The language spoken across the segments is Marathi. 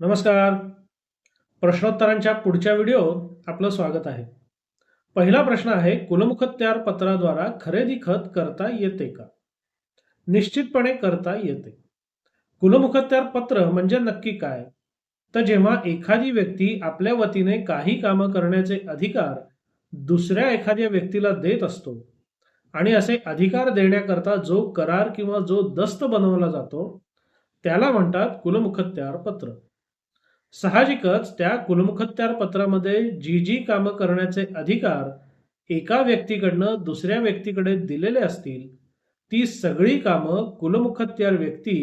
नमस्कार. प्रश्नोत्तरांच्या पुढच्या व्हिडिओत आपलं स्वागत आहे. पहिला प्रश्न आहे कुलमुखत्यार पत्राद्वारा खरेदी खत करता येते का? निश्चितपणे करता येते. कुलमुखत्यार पत्र म्हणजे नक्की काय? तर जेव्हा एखादी व्यक्ती आपल्या वतीने काही कामं करण्याचे अधिकार दुसऱ्या एखाद्या व्यक्तीला देत असतो आणि असे अधिकार देण्याकरता जो करार किंवा जो दस्त बनवला जातो त्याला म्हणतात कुलमुखत्यार पत्र. साहजिकच त्या कुलमुखत्यार पत्रामध्ये जी जी कामं करण्याचे अधिकार एका व्यक्तीकडनं दुसऱ्या व्यक्तीकडे दिलेले असतील ती सगळी कामं कुलमुखत्यार व्यक्ती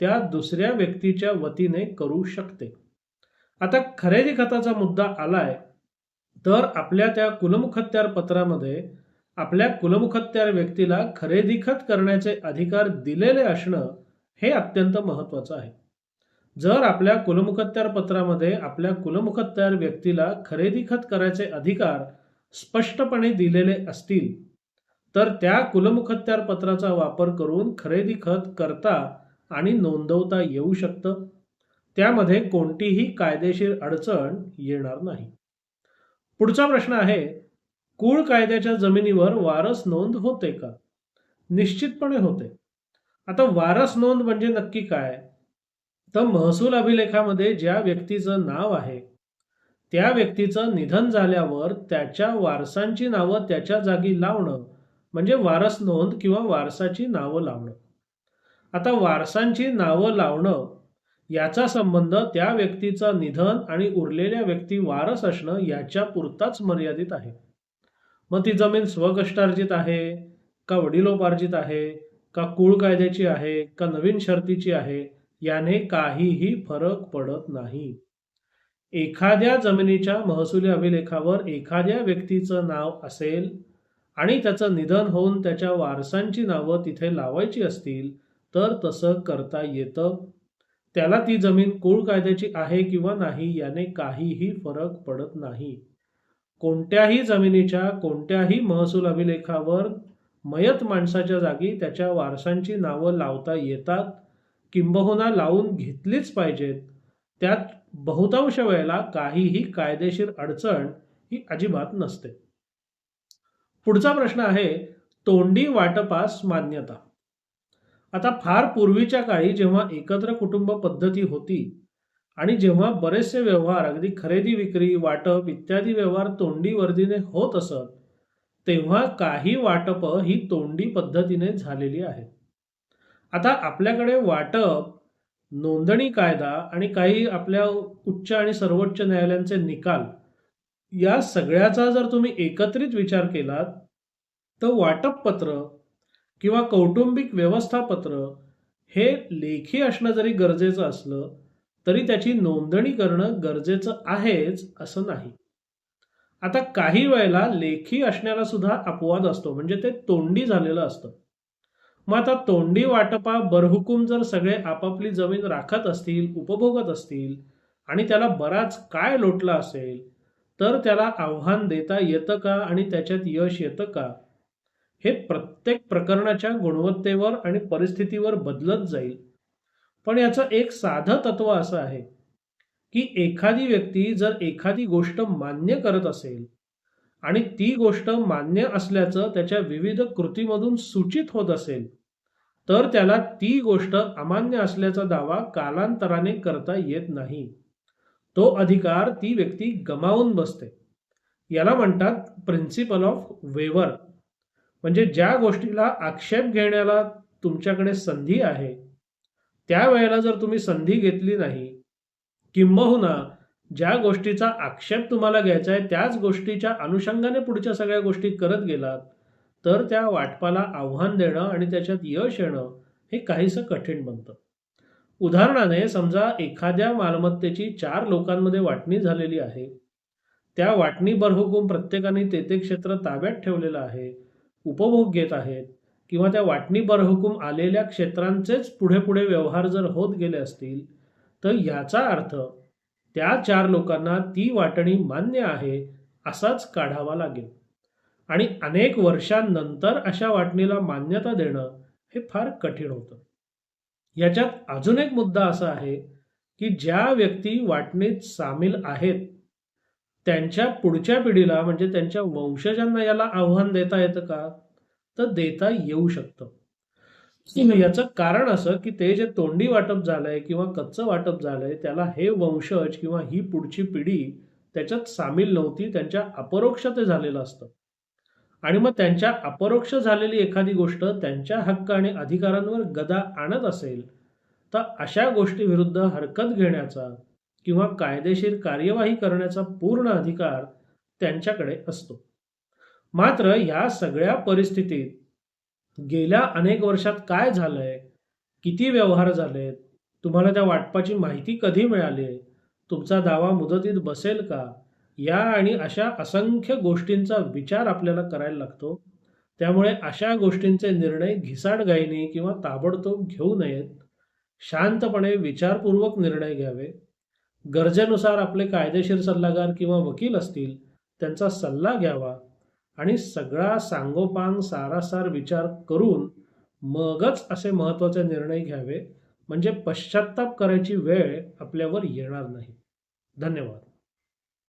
त्या दुसऱ्या व्यक्तीच्या वतीने करू शकते. आता खरेदी खताचा मुद्दा आलाय तर आपल्या त्या कुलमुखत्यार पत्रामध्ये आपल्या कुलमुखत्यार व्यक्तीला खरेदी खत करण्याचे अधिकार दिलेले असणं हे अत्यंत महत्वाचं आहे. जर आपल्या कुलमुखत्यार पत्रामध्ये आपल्या कुलमुखत्यार व्यक्तीला खरेदी खत करायचे अधिकार स्पष्टपणे दिलेले असतील तर त्या कुलमुखत्यार पत्राचा वापर करून खरेदी खत करता आणि नोंदवता येऊ शकतं. त्यामध्ये कोणतीही कायदेशीर अडचण येणार नाही. पुढचा प्रश्न आहे कुळ कायद्याच्या जमिनीवर वारस नोंद होते का? निश्चितपणे होते. आता वारस नोंद म्हणजे नक्की काय? तर महसूल अभिलेखामध्ये ज्या व्यक्तीचं नाव आहे त्या व्यक्तीचं निधन झाल्यावर त्याच्या वारसांची नावं त्याच्या जागी लावणं म्हणजे वारस नोंद किंवा वारसाची नावं लावणं. आता वारसांची नावं लावणं याचा संबंध त्या व्यक्तीचं निधन आणि उरलेल्या व्यक्ती वारस असणं याच्या पुरताच मर्यादित आहे. मग ती जमीन स्वकष्टार्जित आहे का वडिलोपार्जित आहे का कुळ कायद्याची आहे का नवीन शर्तीची आहे याने काहीही फरक पडत नाही. एखाद्या जमिनीच्या महसुली अभिलेखावर एखाद्या व्यक्तीचं नाव असेल आणि त्याचं निधन होऊन त्याच्या वारसांची नावं तिथे लावायची असतील तर तसं करता येतं. त्याला ती जमीन कुळ कायद्याची आहे किंवा नाही याने काहीही फरक पडत नाही. कोणत्याही जमिनीच्या कोणत्याही महसूल अभिलेखावर मयत माणसाच्या जागी त्याच्या वारसांची नावं लावता येतात किंबहुना लावून घेतलीच पाहिजेत. त्यात बहुतांश वेळेला काहीही कायदेशीर अडचण ही अजिबात नसते. पुढचा प्रश्न आहे तोंडी वाटपास मान्यता. आता फार पूर्वीच्या काळी जेव्हा एकत्र कुटुंब पद्धती होती आणि जेव्हा बरेचसे व्यवहार अगदी खरेदी विक्री वाटप इत्यादी व्यवहार तोंडी वर्दीने होत असत तेव्हा काही वाटप ही तोंडी पद्धतीने झालेली आहेत. आता आपल्याकडे वाटप नोंदणी कायदा आणि काही आपल्या उच्च आणि सर्वोच्च न्यायालयांचे निकाल या सगळ्याचा जर तुम्ही एकत्रित विचार केलात तर वाटप पत्र किंवा कौटुंबिक व्यवस्थापत्र हे लेखी असणं जरी गरजेचं असलं तरी त्याची नोंदणी करणं गरजेचं आहेच असं नाही. आता काही वेळेला लेखी असण्याला सुद्धा अपवाद असतो म्हणजे ते तोंडी झालेलं असतं. मग आता तोंडी वाटपा बरहुकूम जर सगळे आपापली जमीन राखत असतील उपभोगत असतील आणि त्याला बराच काय लोटला असेल तर त्याला आव्हान देता येतं का आणि त्याच्यात यश येतं का? हे प्रत्येक प्रकरणाच्या गुणवत्तेवर आणि परिस्थितीवर बदलत जाईल. पण याचं एक साधं तत्व असं आहे की एखादी व्यक्ती जर एखादी गोष्ट मान्य करत असेल आणि ती गोष्ट मान्य असल्याचं त्याच्या विविध कृतीमधून सूचित होत असेल तर त्याला ती गोष्ट अमान्य असल्याचा दावा कालांतराने करता येत नाही. तो अधिकार ती व्यक्ती गमावून बसते. याला म्हणतात प्रिन्सिपल ऑफ वेवर म्हणजे ज्या गोष्टीला आक्षेप घेण्याला तुमच्याकडे संधी आहे त्यावेळेला जर तुम्ही संधी घेतली नाही किंबहुना ज्या गोष्टीचा आक्षेप तुम्हाला घ्यायचा आहे त्याच गोष्टीच्या अनुषंगाने पुढच्या सगळ्या गोष्टी करत गेलात तर त्या वाटपाला आव्हान देणं आणि त्याच्यात यश येणं हे काहीसं कठीण बनतं. उदाहरणाने समजा एखाद्या मालमत्तेची चार लोकांमध्ये वाटणी झालेली आहे. त्या वाटणी बरहुकूम प्रत्येकाने ते ते क्षेत्र ताब्यात ठेवलेलं आहे उपभोग घेत आहेत किंवा त्या वाटणी बरहुकूम आलेल्या क्षेत्रांचेच पुढे पुढे व्यवहार जर होत गेले असतील तर याचा अर्थ त्या चार लोकांना ती वाटणी मान्य आहे असाच काढावा लागेल. आणि अनेक वर्षांनंतर अशा वाटणीला मान्यता देणं हे फार कठीण होतं. याच्यात अजून एक मुद्दा असा आहे की ज्या व्यक्ती वाटणीत सामील आहेत त्यांच्या पुढच्या पिढीला म्हणजे त्यांच्या वंशजांना याला आव्हान देता येतं का? तर देता येऊ शकतं. याचं कारण असं की ते जे तोंडी वाटप झालंय किंवा कच्चं वाटप झालंय त्याला हे वंशज किंवा ही पुढची पिढी त्याच्यात सामील नव्हती त्यांच्या अपरोक्ष ते झालेलं असतं. आणि मग त्यांच्या अपरोक्ष झालेली एखादी गोष्ट त्यांच्या हक्क आणि अधिकारांवर गदा आणत असेल तर अशा गोष्टी विरुद्ध हरकत घेण्याचा किंवा कायदेशीर कार्यवाही करण्याचा पूर्ण अधिकार त्यांच्याकडे असतो. मात्र ह्या सगळ्या परिस्थितीत गेल्या अनेक वर्षात काय झालंय? किती व्यवहार झालेत? तुम्हाला त्या वाटपाची माहिती कधी मिळाली? तुमचा दावा मुदतीत बसेल का? या आणि अशा असंख्य गोष्टींचा विचार आपल्याला करायला लागतो. त्यामुळे अशा गोष्टींचे निर्णय घिसाडघाईने किंवा ताबडतोब घेऊ नयेत. शांतपणे विचारपूर्वक निर्णय घ्यावे. गरजेनुसार आपले कायदेशीर सल्लागार किंवा वकील असतील त्यांचा सल्ला घ्यावा. आणि सगळा सांगोपांग सारासार विचार करून मगच असे महत्त्वाचे निर्णय घ्यावे. म्हणजे पश्चात्ताप करायची वेळ आपल्यावर येणार नाही. धन्यवाद.